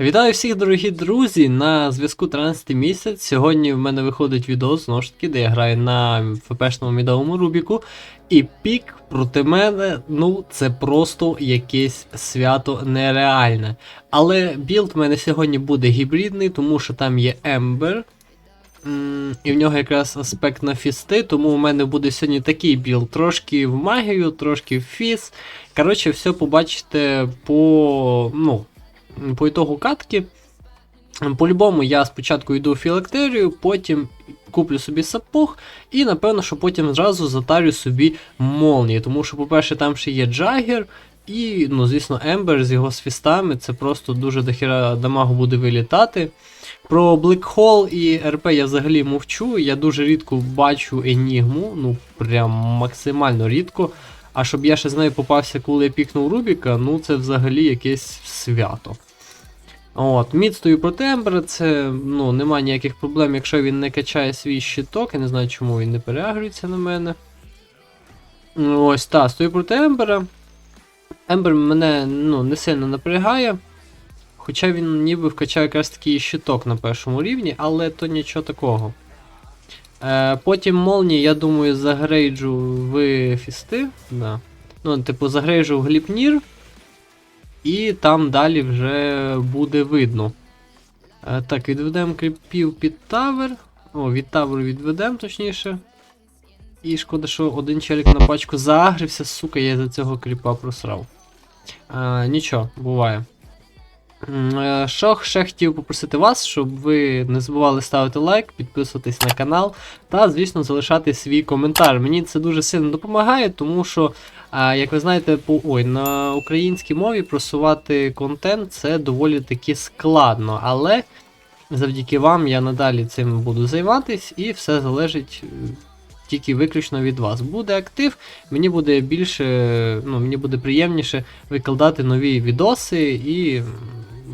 Вітаю всіх, дорогі друзі! На зв'язку 13 місяць. Сьогодні в мене виходить відео знову ж таки, де я граю на ФПшному мідовому Рубіку. І пік проти мене, ну, це просто якесь свято нереальне. Але білд в мене сьогодні буде гібридний, тому що там є Ембер. І в нього якраз аспект на фісти, тому у мене буде сьогодні такий білд. Трошки в магію, трошки в фіс. Коротше, все побачите по. ну, по ітогу катки. По-любому я спочатку йду в філактерію, потім куплю собі сапог, і напевно, що потім зразу затарю собі молнії. Тому що, по-перше, там ще є Джаггер, і, ну, звісно, Ембер з його свістами, це просто дуже дохіра дамагу буде вилітати. Про Hole і РП я взагалі мовчу. Я дуже рідко бачу Енігму, ну прям максимально рідко. А щоб я ще з нею попався, коли я пікнув Рубіка, ну це взагалі якесь свято. От, мід стою проти Ембера, це ну, нема ніяких проблем, якщо він не качає свій щиток, я не знаю, чому він не переагрується на мене. Ось, так, стою проти Ембера. Ембер мене ну, не сильно напрягає. Хоча він ніби вкачає якраз такий щиток на першому рівні, але то нічого такого. Е, потім молнії, я думаю, загрейджу в фісти. Да. Ну, типу, загрейджу в гліпнір. І там далі вже буде видно. Е, так, відведемо кріпів під тавер. О, від тавру відведемо, точніше. І шкода, що один челік на пачку заагрився, сука, я за цього кріпа просрав. А, нічого, буває. Е, Що ще хотів попросити вас, щоб ви не забували ставити лайк, підписуватись на канал та, звісно, залишати свій коментар. Мені це дуже сильно допомагає, тому що, як ви знаєте, по ой, на українській мові просувати контент це доволі таки складно, але завдяки вам я надалі цим буду займатись і все залежить. е, Тільки виключно від вас. Буде актив, мені буде більше, ну, мені буде приємніше викладати нові відоси і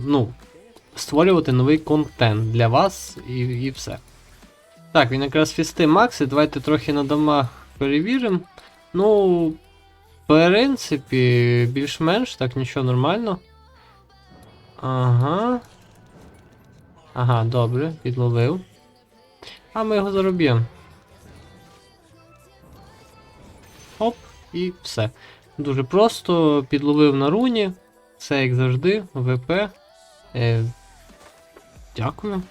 ну, створювати новий контент для вас і, і все. Так, він якраз фісти Макси. Давайте трохи на домах перевіримо. Ну, в принципі, більш-менш, так нічого нормально. Ага. Ага, добре, підловив. А ми його зароб'ємо. Оп, і все. Дуже просто підловив на руні. Все як завжди, ВП. Е, дякую.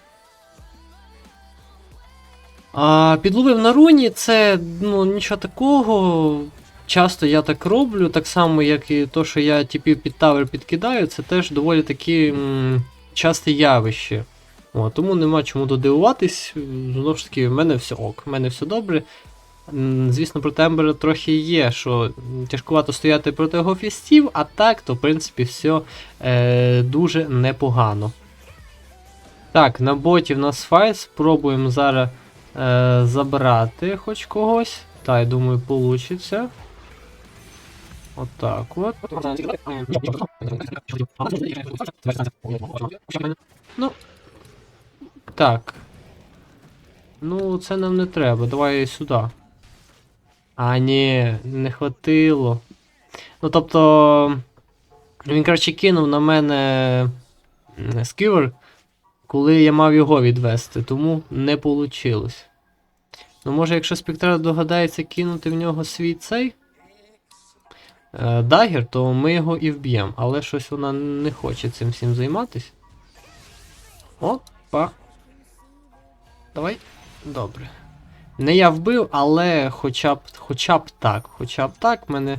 А, підловив на руні, це ну, нічого такого. Часто я так роблю, так само, як і то, що я типів під тавер підкидаю, це теж доволі таки м, часте явище. О, тому нема чому додивуватись. Знову ж таки, в мене все ок, в мене все добре. Звісно, проти Ембера трохи є, що тяжкувато стояти проти його фістів, а так, то в принципі все е, дуже непогано. Так, на боті в нас файт, спробуємо зараз е, забрати хоч когось. Так, я думаю, получиться. Отак от. Ну. Так. Ну, це нам не треба. Давай сюди. А, ні, не хватило. Ну, тобто. Він, коротше, кинув на мене сківер, коли я мав його відвести, тому не вийшло. Ну, може, якщо спектра догадається кинути в нього свій цей е, дагер, то ми його і вб'ємо. Але щось вона не хоче цим всім займатись. Опа. Давай. Добре. Не я вбив, але хоча б хоча б так. Хоча б так, мене,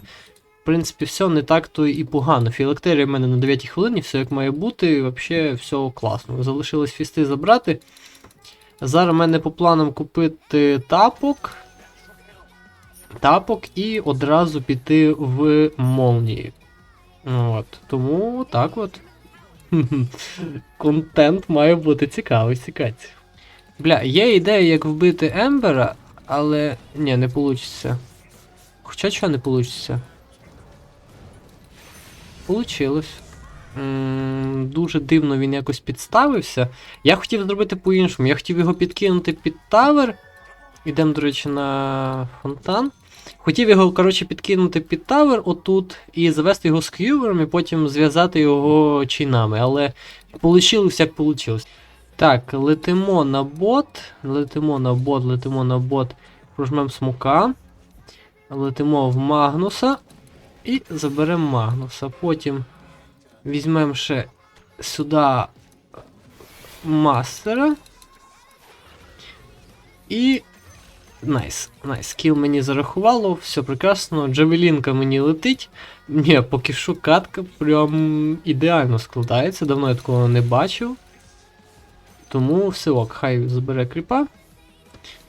в принципі, все не так то і погано. Філактерія в мене на 9 хвилині, все як має бути, і взагалі все класно. Залишилось фісти забрати. Зараз в мене по планам купити тапок. Тапок і одразу піти в молнії. От. Тому так от. Контент має бути цікавий, цікавий. Бля, є ідея, як вбити Ембера, але. Ні, не вийде. Хоча чого не вийде? Получилось. Дуже дивно він якось підставився. Я хотів зробити по-іншому. Я хотів його підкинути під тавер. Ідемо, до речі, на фонтан. Хотів його, коротше, підкинути під тавер отут і завести його з к'ювером, і потім зв'язати його чайнами, але получилось як получилось. Так, летимо на бот, летимо на бот, летимо на бот, прожмемо смука, летимо в Магнуса і заберемо Магнуса. Потім візьмемо ще сюди мастера. І. Найс, найс. Кіл мені зарахувало, все прекрасно. Джавелінка мені летить. Ні, поки що катка прям ідеально складається. Давно я такого не бачив. Тому все ок, хай забере кріпа.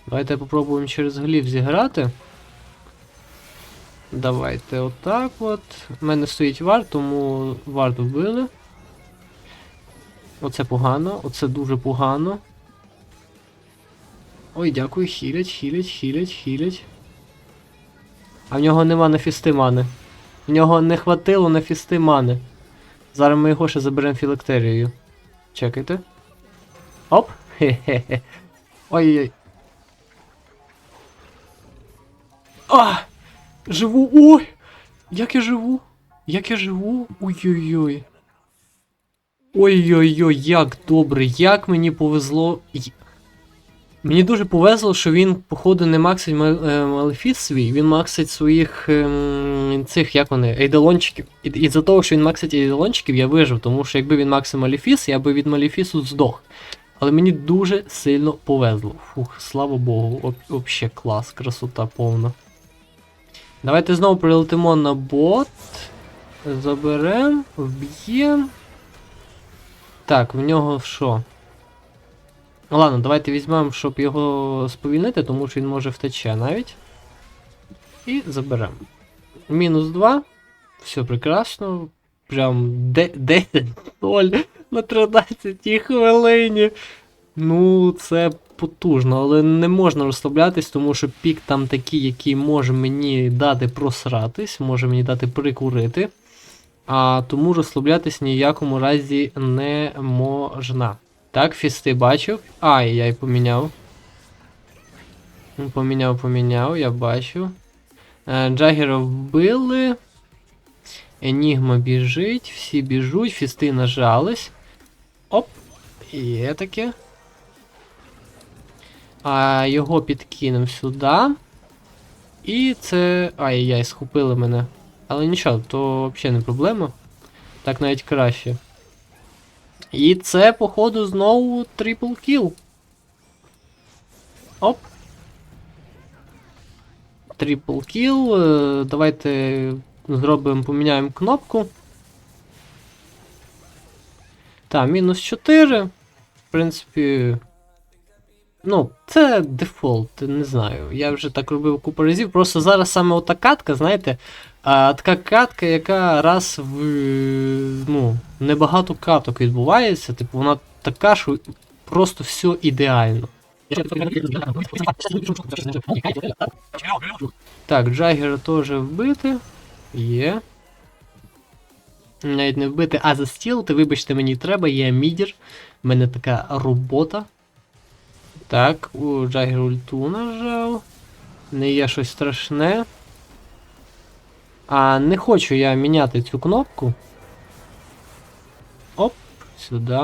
Давайте попробуємо через гліф зіграти. Давайте отак от. У мене стоїть варт, тому варт вбили. Оце погано, оце дуже погано. Ой, дякую, хілять, хілять, хілять, хілять. А в нього нема на фісти мани. В нього не хватило на фісти мани. Зараз ми його ще заберемо філактерією. Чекайте. Оп! Хе-хе-хе. Ой-ой. А! Живу! Ой! Як я живу? Як я живу? Ой-ой-ой. Ой-ой-ой, як добре, як мені повезло. Мені дуже повезло, що він, походу, не максить ма- е, малефіс свій, він максить своїх ем, цих, як вони, ейдолончиків. І, і за того, що він максить ейдолончиків, я вижив, тому що якби він максив малефіс, я би від малефісу здох. Але мені дуже сильно повезло. Фух, слава Богу, вообще клас, красота повна. Давайте знову прилетимо на бот. Заберем, вб'ємо. Так, в нього що? Ладно, давайте візьмемо, щоб його сповільнити, тому що він може втече навіть. І заберемо. Мінус 2. Все прекрасно. Прям 10-0 на 13 хвилині. Ну, це потужно, але не можна розслаблятись, тому що пік там такий, який може мені дати просратись, може мені дати прикурити. А тому розслаблятись ні в якому разі не можна. Так, фісти бачив. Ай, я й поміняв. Поміняв, поміняв, я бачу. Е, Джагера вбили. Енігма біжить, всі біжуть, фісти нажались. Оп! Є таке. А його підкинемо сюди. І це. Ай-яй, схопили мене. Але нічого, то взагалі не проблема. Так навіть краще. І це, походу, знову трипл кіл. Оп. Трипл кіл. Е, Давайте зробимо, поміняємо кнопку. Так, мінус 4. В принципі. Ну, це дефолт, не знаю. Я вже так робив купу разів. Просто зараз саме ота катка, знаєте, а, така катка, яка раз в ну, небагато каток відбувається, типу, вона така, що просто все ідеально. Так, Джаггера теж вбити. Є. Навіть не вбити, а застілити, вибачте, мені треба, є мідір. У мене така робота. Так, у Джаггер ульту нажав. Не є щось страшне. А не хочу я міняти цю кнопку. Оп, сюди.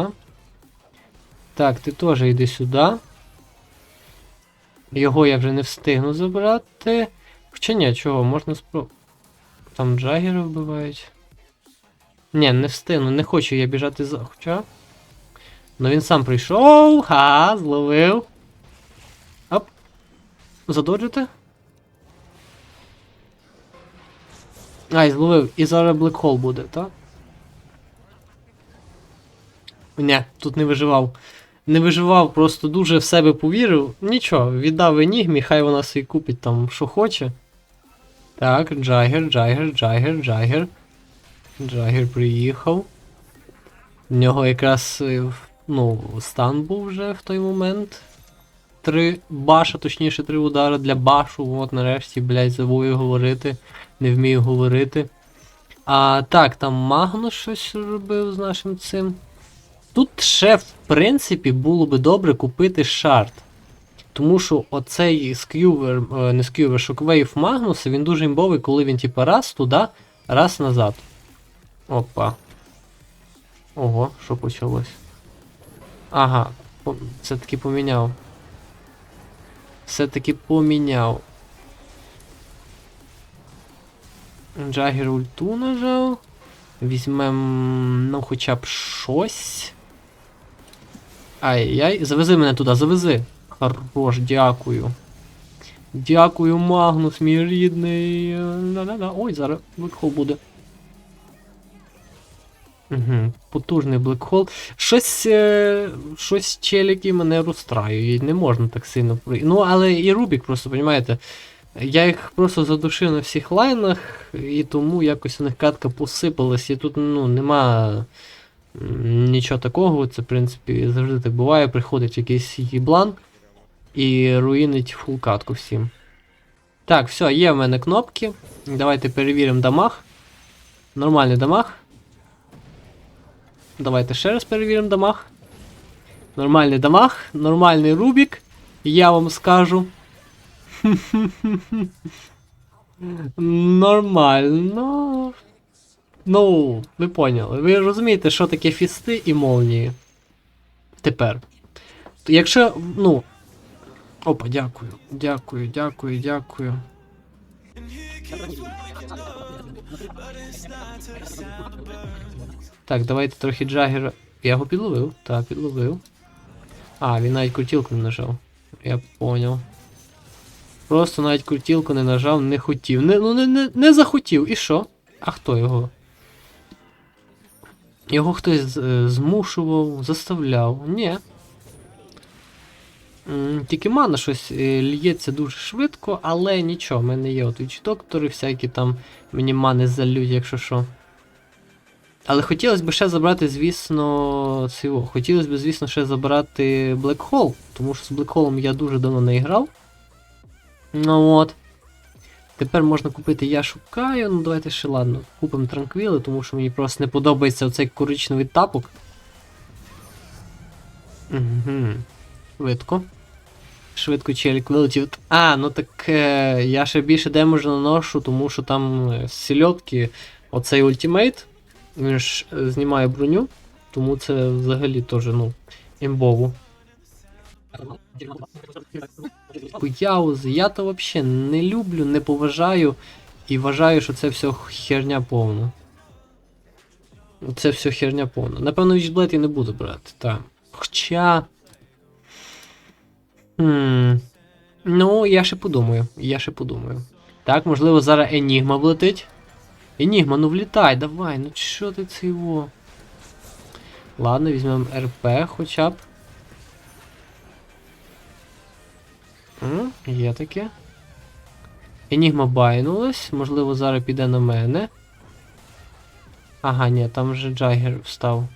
Так, ти теж йди сюди. Його я вже не встигну забрати. Хоча ні, чого, можна спробувати. Там джагери вбивають. Ні, не встигну, не хочу я біжати за. Хоча. Ну він сам прийшов. Ха, зловив. Оп. Задоджите? Ай, зловив. І зараз блекхол буде, так? Ні, тут не виживав. Не виживав, просто дуже в себе повірив. Нічого, віддав Енігмі, хай вона собі купить там, що хоче. Так, Джагер, Джагер, Джагер, Джагер. Джагер приїхав. В нього якраз е, ну, стан був вже в той момент. Три баша, точніше, три удари для башу. От нарешті, блядь, забую говорити. Не вмію говорити. А так, там Магнус щось робив з нашим цим. Тут ще, в принципі, було би добре купити шарт. Тому що оцей скювер, е, не скювер, шоквейв Магнуса, він дуже імбовий, коли він типа раз туди, раз назад. Опа. Ого, що почалось? Ага, все-таки поміняв. Все-таки поміняв. Джагер ульту нажав. Візьмем, ну, хоча б щось. Ай-яй, завези мене туди, завези. Хорош, дякую. Дякую, Магнус, мій рідний. Да-да-да. Ой, зараз блекхол буде. Угу, потужний блекхол. Щось. Е, щось челіки мене розстраюють. Не можна так сильно. Ну, але і Рубік просто, розумієте. Я їх просто задушив на всіх лайнах, і тому якось у них катка посипалась, і тут ну, нема нічого такого. Це, в принципі, завжди так буває. Приходить якийсь їблан і руїнить фул катку всім. Так, все, є в мене кнопки. Давайте перевіримо дамаг. Нормальний дамаг. Давайте ще раз перевіримо дамаг. Нормальний дамаг, нормальний рубік. Я вам скажу. Нормально. Ну, ви поняли. Ви розумієте, що таке фісти і молнії. Тепер. Якщо, ну. Опа, дякую. Дякую, дякую, дякую. Так, давайте трохи джагера. Я його підловив. Так, підловив. А, він навіть крутілку не нажав. Я поняв. Просто навіть крутілку не нажав, не хотів. Не, ну не, не, не захотів. І що? А хто його? Його хтось е, змушував, заставляв. Ні. Тільки мана щось е, лється дуже швидко, але нічого, в мене є от віч доктори, всякі там мені мани залють, якщо що. Але хотілося б ще забрати, звісно, цього. Хотілося б, звісно, ще забрати Black Hole, тому що з Black Hole я дуже давно не грав. Ну от. Тепер можна купити я шукаю. Ну давайте ще ладно. Купимо транквіли, тому що мені просто не подобається оцей коричневий тапок. Угу. Швидко. Швидко челік вилетів. А, ну так е, я ще більше демеджу наношу, тому що там е, сільотки оцей ультимейт. Він ж е, знімає броню, тому це взагалі теж, ну, імбово. Яузи, я то взагалі не люблю, не поважаю і вважаю, що це все херня повна. Це все херня повна. Напевно, вічблет я не буду брати, так. Хоча. Хм. Ну, я ще подумаю. Я ще подумаю. Так, можливо, зараз Енігма влетить. Енігма, ну влітай, давай, ну що ти це його? Ладно, візьмемо РП хоча б. М, Є таке. Енігма байнулась, можливо, зараз піде на мене. Ага, ні, там вже Джагер встав.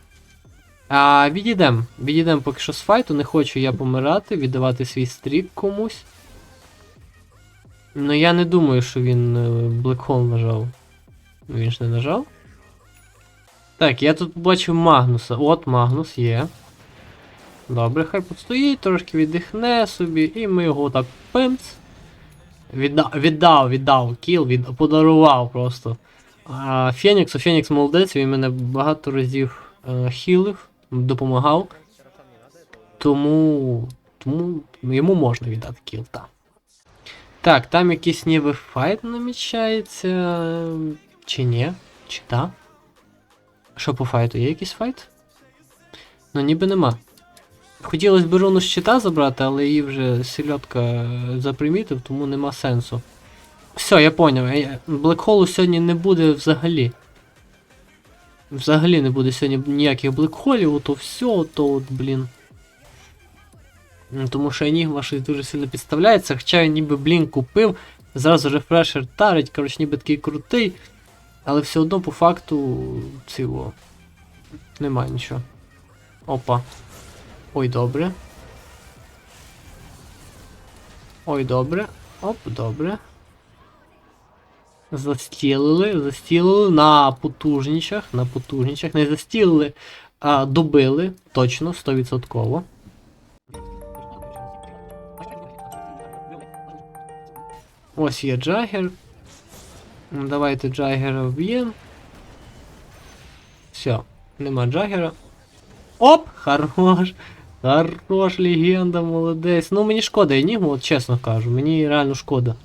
А, відійдем. Відійдем поки що з файту, не хочу я помирати, віддавати свій стрік комусь. Ну я не думаю, що він блекхол нажав. Він ж не нажав. Так, я тут побачив Магнуса. От Магнус є. Добре, хай постоїть, трошки віддихне собі, і ми його так пимц. Віддав, віддав, віддав, кіл, від, подарував просто. А Феніксу, Фенікс молодець, він мене багато разів е, хілив, допомагав. Тому. Тому йому можна віддати кіл, так. Так, там якийсь ніби файт намічається. Чи ні? Чи так? Що по файту? Є якийсь файт? Ну ніби нема. Хотілося б руну з щита забрати, але її вже сільотка запримітив, тому нема сенсу. Все, я поняв. Блекхолу сьогодні не буде взагалі. Взагалі не буде сьогодні ніяких блекхолів, ото все, ото от, блін. Тому що Енігма щось дуже сильно підставляється, хоча я ніби блін купив, зразу рефрешер тарить, коротше, ніби такий крутий. Але все одно по факту цього. Немає нічого. Опа. Ой, добре. Ой, добре. Оп, добре. Застілили, застілили на потужнічах, на потужнічах. Не застілили, а добили. Точно, 100%. Ось є Джагер. М, Давайте Джагера вб'ємо. Все, нема Джагера. Оп! Хорош! Хорош, легенда, молодець. Ну мені шкода Енігму, от чесно кажу, мені реально шкода.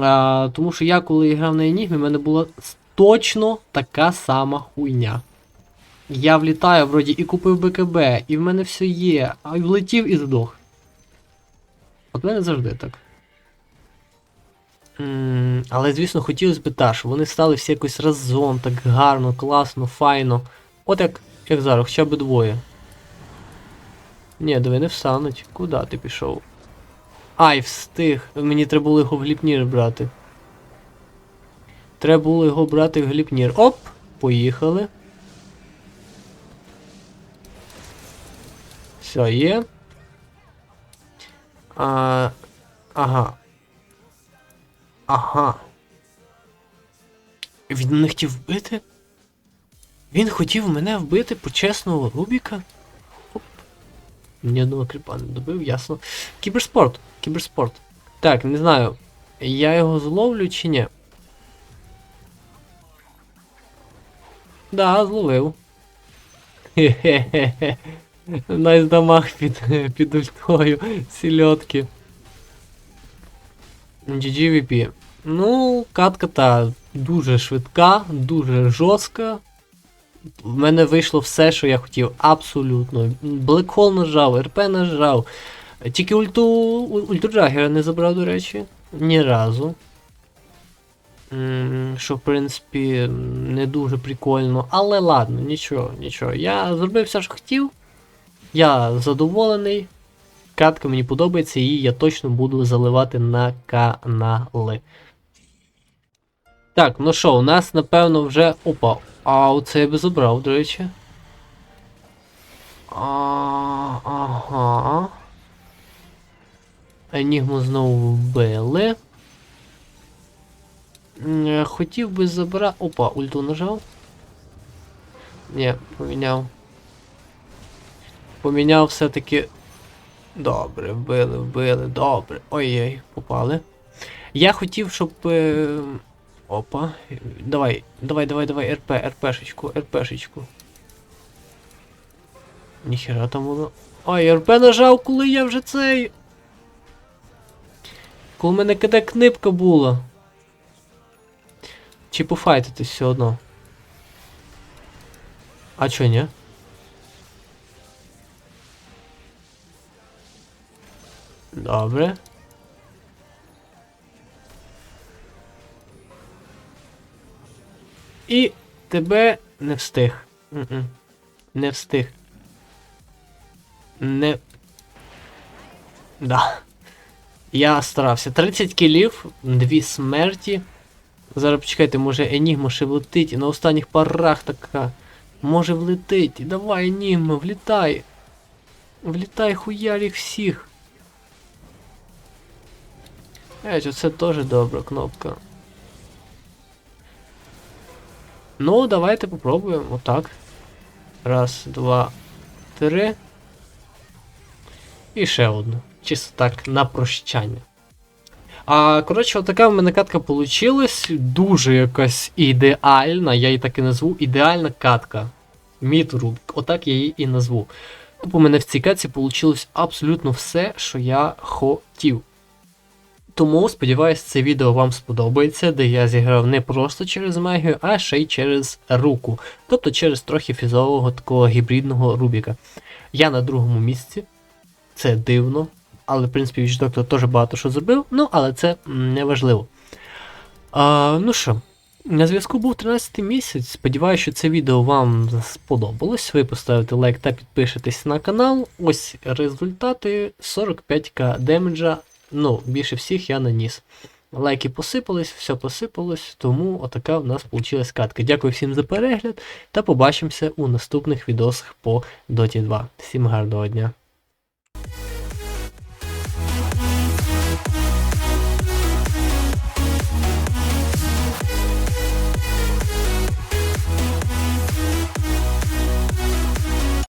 А, тому що я коли грав на Енігмі, в мене була точно така сама хуйня. Я влітаю, вроді, і купив БКБ, і в мене все є, а влетів і здох. От в мене завжди так. Але, звісно, хотілося б та, щоб вони стали всі якось разом, так гарно, класно, файно. От як, як зараз, хоча б двоє. Ні, диви, не встануть. Куди ти пішов? Ай, встиг. Мені треба було його в гліпнір брати. Треба було його брати в гліпнір. Оп! Поїхали. Все, є. А, ага. Ага. Він не хотів вбити? Він хотів мене вбити почесного Рубіка? Оп. Ні одного кріпа не добив, ясно. Кіберспорт. Кіберспорт. Так, не знаю. Я його зловлю чи ні? Да, зловив. Хе-хе-хе. Найздамаг під, під ультою. Сільотки. GGVP. Ну, катка та дуже швидка, дуже жорстка. В мене вийшло все, що я хотів. Абсолютно. Блекхол нажав, РП нажав. Тільки ульту. у- Ульту Джагера не забрав, до речі. Ні разу. Що, в принципі, не дуже прикольно. Але ладно, нічого, нічого. Я зробив все, що хотів. Я задоволений. Катка мені подобається, і я точно буду заливати на канали. Так, ну що, у нас, напевно, вже. Опа. А оце я би забрав, до речі. А, ага. Енігму знову вбили. Е, Хотів би забрати. Опа, ульту нажав. Ні, поміняв. Поміняв все-таки. Добре, вбили, вбили, добре. Ой-ой, попали. Я хотів, щоб. Е... Опа. Давай, давай, давай, давай, РП, РПшечку, РПшечку. Ніхера там воно. Ой, РП нажав, коли я вже цей. Коли в мене КД книпка була. Чи пофайтитись все одно? А чо ні? Добре. І тебе не встиг. Не встиг. Не. Да. Я старався. 30 кілів, дві смерті. Зараз почекайте, може Енігма ще влетить на останніх парах така. Може влетить. Давай, Енігма, влітай. Влітай, хуярь їх всіх. Ей, це теж добра кнопка. Ну, давайте попробуємо. Отак. Раз, два, три. І ще одну. Чисто так, на прощання. А, коротше, отака в мене катка получилась. Дуже якась ідеальна, я її так і назву. Ідеальна катка. Мітру. Отак я її і назву. Тобто у мене в цій катці вийшло абсолютно все, що я хотів. Тому сподіваюсь, це відео вам сподобається, де я зіграв не просто через магію, а ще й через руку. Тобто через трохи фізового такого гібридного Рубіка. Я на другому місці. Це дивно. Але, в принципі, Віч Доктор теж багато що зробив, ну, але це не важливо. А, ну що, на зв'язку був 13 місяць. Сподіваюся, що це відео вам сподобалось. Ви поставите лайк та підпишетесь на канал. Ось результати 45к демеджа. Ну, більше всіх я наніс. Лайки посипались, все посипалось, тому отака в нас вийшла катка. Дякую всім за перегляд та побачимося у наступних відосах по Доті 2. Всім гарного дня!